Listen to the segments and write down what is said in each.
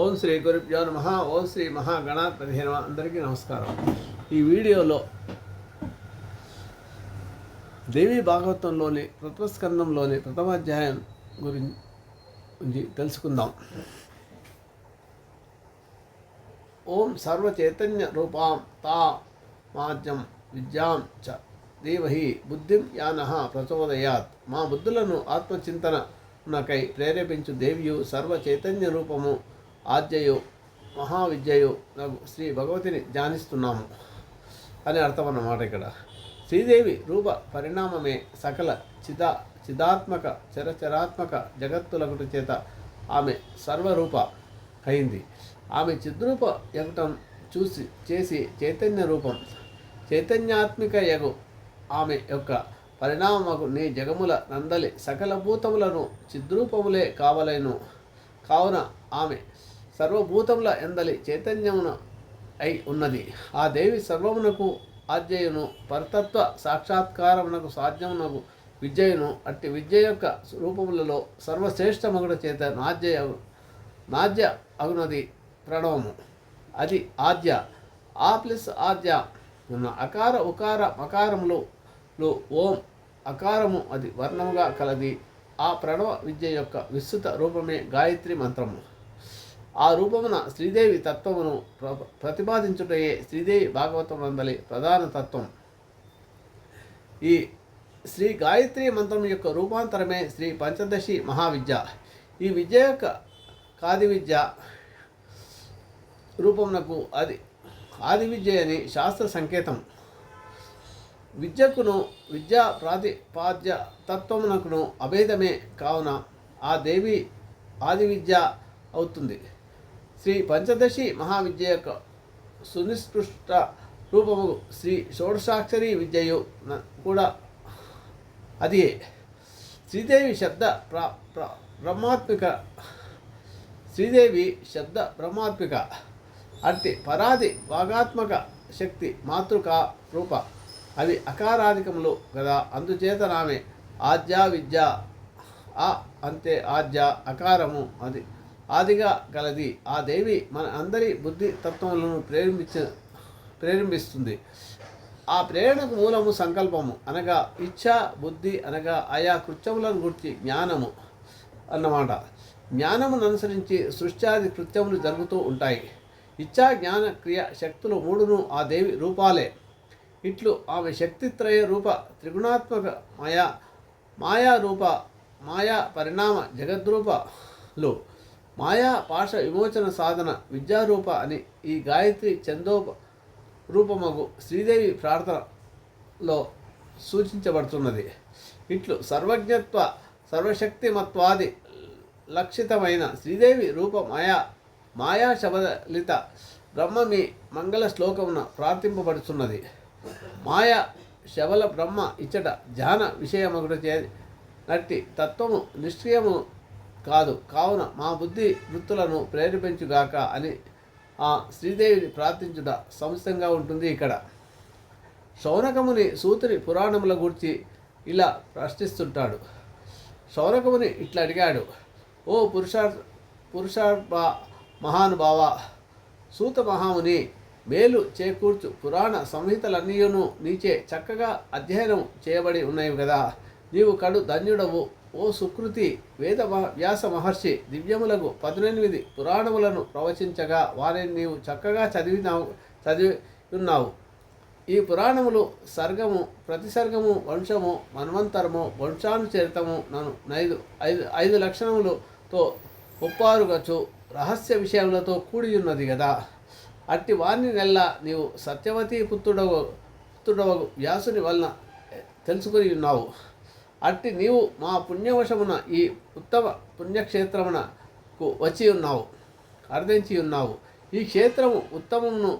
ఓం శ్రీ గురుభ్యో నమ. ఓం శ్రీ మహాగణాధిపతి నమ. అందరికీ నమస్కారం. ఈ వీడియోలో దేవి భాగవతంలోని ప్రథమ ప్రథమాధ్యాయం గురించి తెలుసుకుందాం. ఓం సర్వచైతన్య రూపాం తా మాజ్యం విద్యాం చ దేవహి బుద్ధిం యాన ప్రచోదయాత్. మా బుద్ధులను ఆత్మచింతన నాకై ప్రేరేపించు దేవియు సర్వ చైతన్య రూపము ఆద్యయు మహావిద్యయు నాకు శ్రీ భగవతిని ధ్యానిస్తున్నాము అని అర్థం అన్నమాట ఇక్కడ. శ్రీదేవి రూప పరిణామమే సకల చిదా చిదాత్మక చరచరాత్మక జగత్తులకుటి చేత ఆమె సర్వరూప అయింది. ఆమె చిద్రూప ఎగటం చూసి చేసి చైతన్య రూపం చైతన్యాత్మిక యగు ఆమె యొక్క పరిణామకు నీ జగముల నందలి సకల భూతములను చిద్రూపములే కావలేను. కావున ఆమె సర్వభూతముల ఎందలి చైతన్యమున అయి ఉన్నది. ఆ దేవి సర్వమునకు ఆద్యయును పరతత్వ సాక్షాత్కారమునకు సాధ్యమునకు విద్యయును. అట్టి విద్య యొక్క రూపములలో సర్వశ్రేష్టమగుడ చేత నాద్య నాద్య అగునది ప్రణవము. అది ఆద్య ఆ ప్లస్ ఆద్య ఉన్న అకార ఉకార మకారములు ఓం అకారము అది వర్ణముగా కలది. ఆ ప్రణవ విద్య యొక్క విస్తృత రూపమే గాయత్రి మంత్రము. ఆ రూపమున శ్రీదేవి తత్వమును ప్ర ప్రతిపాదించుటయే శ్రీదేవి భాగవతం నందలి ప్రధాన తత్వం. ఈ శ్రీ గాయత్రి మంత్రం యొక్క రూపాంతరమే శ్రీ పంచదశి మహావిద్య. ఈ విద్య యొక్క కాది విద్య రూపమునకు అది ఆది విద్య అని శాస్త్ర సంకేతం. విద్యకును విద్యా ప్రాతిపాద్య తత్వమునకును అభేదమే కావున ఆ దేవి ఆది విద్య అవుతుంది. శ్రీ పంచదశి మహావిద్య యొక్క సునిష్కృష్ట రూపము శ్రీ షోడశాక్షరి విద్యయు న- కూడా అది శ్రీదేవి శబ్ద ప్ర ప్ర బ్రహ్మాత్మిక శ్రీదేవి శబ్ద బ్రహ్మాత్మిక అట్టి పరాది భాగాత్మక శక్తి మాతృక రూప. అవి అకారాధికములు కదా అందుచేత నామే ఆద్య విద్య. ఆ అంతే ఆద్య అకారము అది. ఆదిగా గలది ఆ దేవి మన అందరి బుద్ధి తత్వములను ప్రేరేపించ ప్రేరేపిస్తుంది ఆ ప్రేరణకు మూలము సంకల్పము. అనగా ఇచ్ఛ బుద్ధి అనగా ఆయా కృత్యములను గుర్చి జ్ఞానము అన్నమాట. జ్ఞానమును అనుసరించి సృష్ట్యాది కృత్యములు జరుగుతూ ఉంటాయి. ఇచ్ఛా జ్ఞాన క్రియ శక్తులు మూడును ఆ దేవి రూపాలే. ఇట్లు ఆమె శక్తిత్రయ రూప త్రిగుణాత్మక మాయా మాయా రూప మాయా పరిణామ జగద్రూపలు మాయా పాష విమోచన సాధన విద్యారూప అని ఈ గాయత్రి చందోప రూపమగు శ్రీదేవి ప్రార్థనలో సూచించబడుతున్నది. ఇట్లు సర్వజ్ఞత్వ సర్వశక్తిమత్వాది లక్షితమైన శ్రీదేవి రూప మాయా మాయా శబలిత బ్రహ్మ మీ మంగళ శ్లోకమున ప్రార్థింపబడుతున్నది. మాయా శబల బ్రహ్మ ఇచ్చట ధ్యాన విషయమగుట చే నట్టి తత్వము నిష్క్రియము కాదు. కావున మా బుద్ధి వృత్తులను ప్రేరేపించుగాక అని ఆ శ్రీదేవిని ప్రార్థించుట సంస్థంగా ఉంటుంది ఇక్కడ. శౌనకముని సూతుని పురాణముల గురించి ఇలా ప్రశ్నిస్తుంటాడు. శౌనకముని ఇట్లా అడిగాడు ఓ పురుషార్ పురుషార్భ మహానుభావ సూత మహాముని మేలు చేకూర్చు పురాణ సంహితలన్నీయును నీచే చక్కగా అధ్యయనం చేయబడి ఉన్నాయి కదా నీవు కడు ధన్యుడవు ఓ సుకృతి వేద మహ- వ్యాస మహర్షి దివ్యములకు పదునెనిమిది పురాణములను ప్రవచించగా వారిని నీవు చక్కగా చదివినావు చదివి ఉన్నావు ఈ పురాణములు సర్గము ప్రతిసర్గము వంశము మన్వంతరము వంశానుచరితము నన్ను ఐదు ఐదు ఐదు లక్షణములతో ఒప్పారుగచ్చు. రహస్య విషయములతో కూడి ఉన్నది కదా అట్టి వారిని నెల్ల నీవు సత్యవతి పుత్రుడవు పుత్రుడవగు వ్యాసుని వలన తెలుసుకుని ఉన్నావు అట్టి నీవు మా పుణ్యవశమున ఈ ఉత్తమ పుణ్యక్షేత్రమునకు వచ్చి ఉన్నావు అర్థించి ఉన్నావు. ఈ క్షేత్రము ఉత్తమమును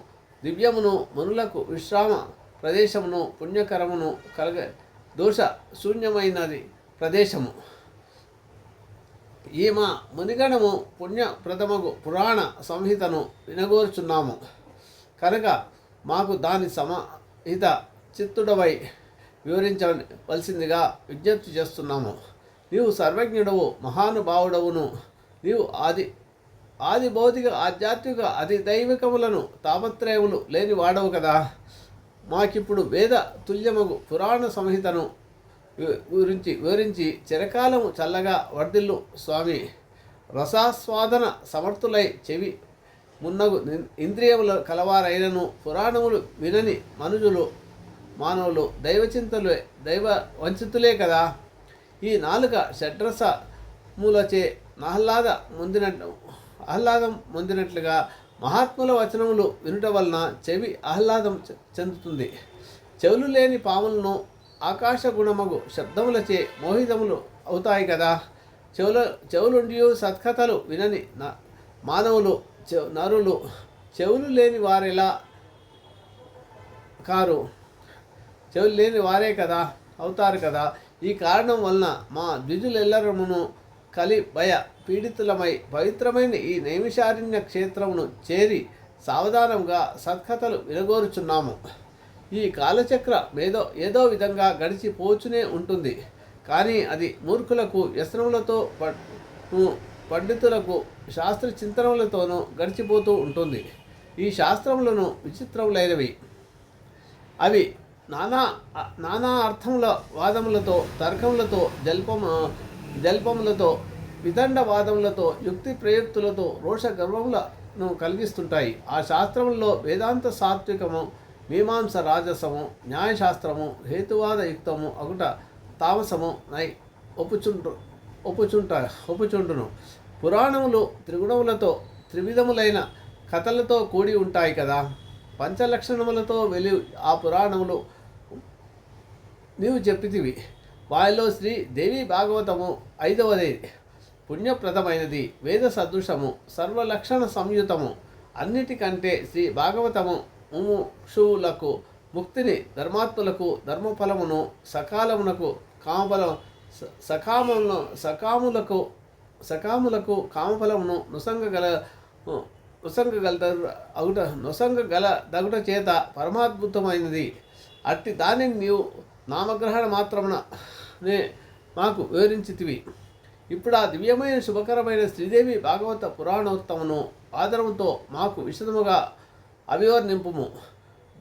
దివ్యమును మనులకు విశ్రామ ప్రదేశమును పుణ్యకరమును కలగ దోష శూన్యమైనది ప్రదేశము. ఈ మా మునిగణము పుణ్యప్రథమగు పురాణ సంహితను వినగోరుచున్నాము. కనుక మాకు దాని సమహిత చిత్తుడవై వివరించవలసిందిగా విజ్ఞప్తి చేస్తున్నాము. నీవు సర్వజ్ఞుడవు మహానుభావుడవును. నీవు ఆది ఆది భౌతిక ఆధ్యాత్మిక అతి దైవికములను తాపత్రయములు లేని వాడవు కదా. మాకిప్పుడు వేద తుల్యమగు పురాణ సంహితను గురించి వివరించి చిరకాలము చల్లగా వర్ధిల్లు స్వామి. రసాస్వాదన సమర్థులై చెవి మున్నగు ఇంద్రియముల కలవారైనను పురాణములు వినని మనుజులు మానవులు దైవచింతలే దైవ వంచితులే కదా? ఈ నాలుక షడ్రస మూలచే ఆహ్లాద ముందినట్టు ఆహ్లాదం పొందినట్లుగా మహాత్ముల వచనములు వినుట వలన చెవి ఆహ్లాదం చె- చెందుతుంది. చెవులు లేని పాములను ఆకాశ గుణమగు శబ్దములచే మోహితములు అవుతాయి కదా? చెవుల చెవులుండి సత్కథలు వినని మానవులు చె- నరులు చెవులు లేని వారెలా కారు? చెవులు లేని వారే కదా అవుతారు కదా. ఈ కారణం వలన మా ద్విజులెల్లరమును కలి భయ పీడితులమై పవిత్రమైన ఈ నైమిషారణ్య క్షేత్రమును చేరి సావధానంగా సత్కథలు వినగోరుచున్నాము. ఈ కాలచక్ర ఏదో ఏదో విధంగా గడిచిపోచునే ఉంటుంది. కానీ అది మూర్ఖులకు వ్యసనములతో పండితులకు శాస్త్ర చింతనములతోనూ గడిచిపోతూ ఉంటుంది. ఈ శాస్త్రములను విచిత్రములైనవి. అవి నానా నానా అర్థముల వాదములతో తర్కములతో జల్పము జల్పములతో విదండ వాదములతో యుక్తి ప్రయుక్తులతో రోష గర్వములను కలిగిస్తుంటాయి. ఆ శాస్త్రముల్లో వేదాంత సాత్వికము మీమాంస రాజసము న్యాయశాస్త్రము హేతువాద యుక్తము అగుట తామసము నై ఒప్పుచుంటు ఒప్పుచుంట ఒప్పుచుంటును పురాణములు త్రిగుణములతో త్రివిధములైన కథలతో కూడి ఉంటాయి కదా. పంచలక్షణములతో వెలి ఆ పురాణములు నీవు చెప్పితివి. వారిలో శ్రీ దేవి భాగవతము ఐదవది పుణ్యప్రదమైనది. వేద సదృశము సర్వలక్షణ సంయుతము అన్నిటికంటే శ్రీ భాగవతము ముముక్షువులకు ముక్తిని ధర్మాత్ములకు ధర్మఫలమును సకాలమునకు కామఫలం స- సకామమును సకాములకు సకాములకు కామఫలమును నృసంగగల నుసంగగల అగుట నుసంగగల దగుట చేత పరమాద్భుతమైనది. అట్టి దానిని నీవు నామగ్రహణ మాత్రముననే మాకు వివరించితివి. ఇప్పుడు ఆ దివ్యమైన శుభకరమైన శ్రీదేవి భాగవత పురాణోత్తమును ఆదరముతో మాకు విశదముగా అభివర్ణింపుము.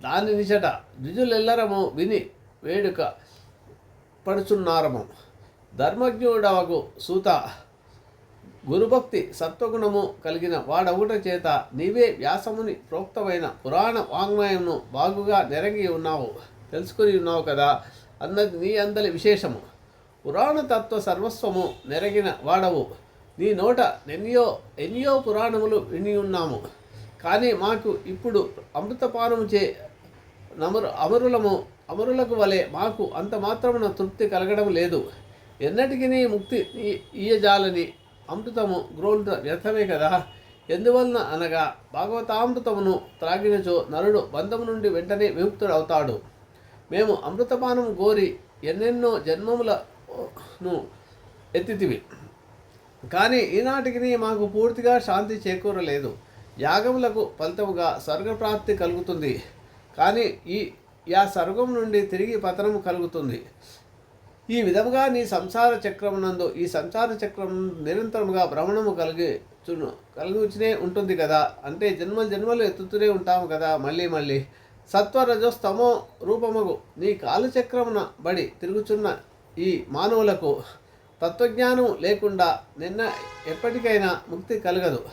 దాని నిచట ద్విజులెల్లరము విని వేడుక పడుచున్నారము. ధర్మజ్ఞుడవగు సూత గురుభక్తి సత్వగుణము కలిగిన వాడవుట చేత నీవే వ్యాసముని ప్రోక్తమైన పురాణ వాంగ్మయంను బాగుగా నెరగి ఉన్నావు. తెలుసుకుని ఉన్నావు కదా? అన్నది నీ అందలి విశేషము. పురాణ తత్వ సర్వస్వము నెరగిన వాడవు. నీ నోట ఎన్నో ఎన్నో పురాణములు విని ఉన్నాము. కానీ మాకు ఇప్పుడు అమృతపానము చే నమరు అమరులము అమరులకు వలె మాకు అంత మాత్రమున తృప్తి కలగడం లేదు. ఎన్నటికీ నీ ముక్తి ఈ- ఇయ్యజాలని అమృతము గ్రోంత వ్యర్థమే కదా. ఎందువలన అనగా భాగవతామృతమును త్రాగినచో నరుడు బంధము నుండి వెంటనే విముక్తుడు అవుతాడు మేము అమృతపానం గోరి ఎన్నెన్నో జన్మములను ఎత్తితివి. కానీ ఈనాటికి మాకు పూర్తిగా శాంతి చేకూరలేదు. యాగములకు ఫలితముగా స్వర్గప్రాప్తి కలుగుతుంది. కానీ ఈ యా స్వర్గం నుండి తిరిగి పతనము కలుగుతుంది. ఈ విధముగా నీ సంసార చక్రమునందు ఈ సంసార చక్రం నిరంతరముగా భ్రమణము కలిగి చును కలుగుతూనే ఉంటుంది కదా. అంటే జన్మలు జన్మలు ఎత్తుతూనే ఉంటాము కదా. మళ్ళీ మళ్ళీ సత్వరజస్తమో రూపముగు నీ కాలచక్రమున బడి తిరుగుచున్న ఈ మానవులకు తత్వజ్ఞానం లేకుండా నిన్న ఎప్పటికైనా ముక్తి కలగదు.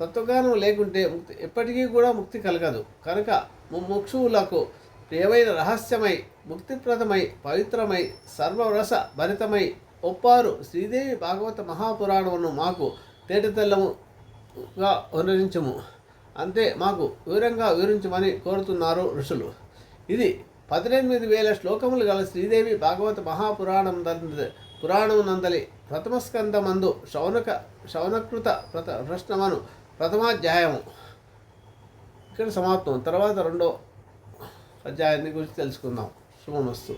తత్వజ్ఞానం లేకుంటే ముక్తి ఎప్పటికీ కూడా ముక్తి కలగదు. కనుక ముముక్షువులకు ప్రియమైన రహస్యమై ముక్తిప్రదమై పవిత్రమై సర్వరస భరితమై ఒప్పారు శ్రీదేవి భాగవత మహాపురాణమును మాకు తేటతెల్లముగా వర్ణించము అంతే మాకు వివరంగా వివరించమని కోరుతున్నారు ఋషులు. ఇది పద్దెనిమిది వేల శ్లోకములు గల శ్రీదేవి భాగవత మహాపురాణం నంద- పురాణం నందలి ప్రథమస్కందమందు శౌనక శౌనకృత ప్రత ప్రశ్నమను ప్రథమాధ్యాయము. ఇక్కడ సమాప్తం. తర్వాత రెండో అధ్యాయాన్ని గురించి తెలుసుకుందాం. శుభమస్తు.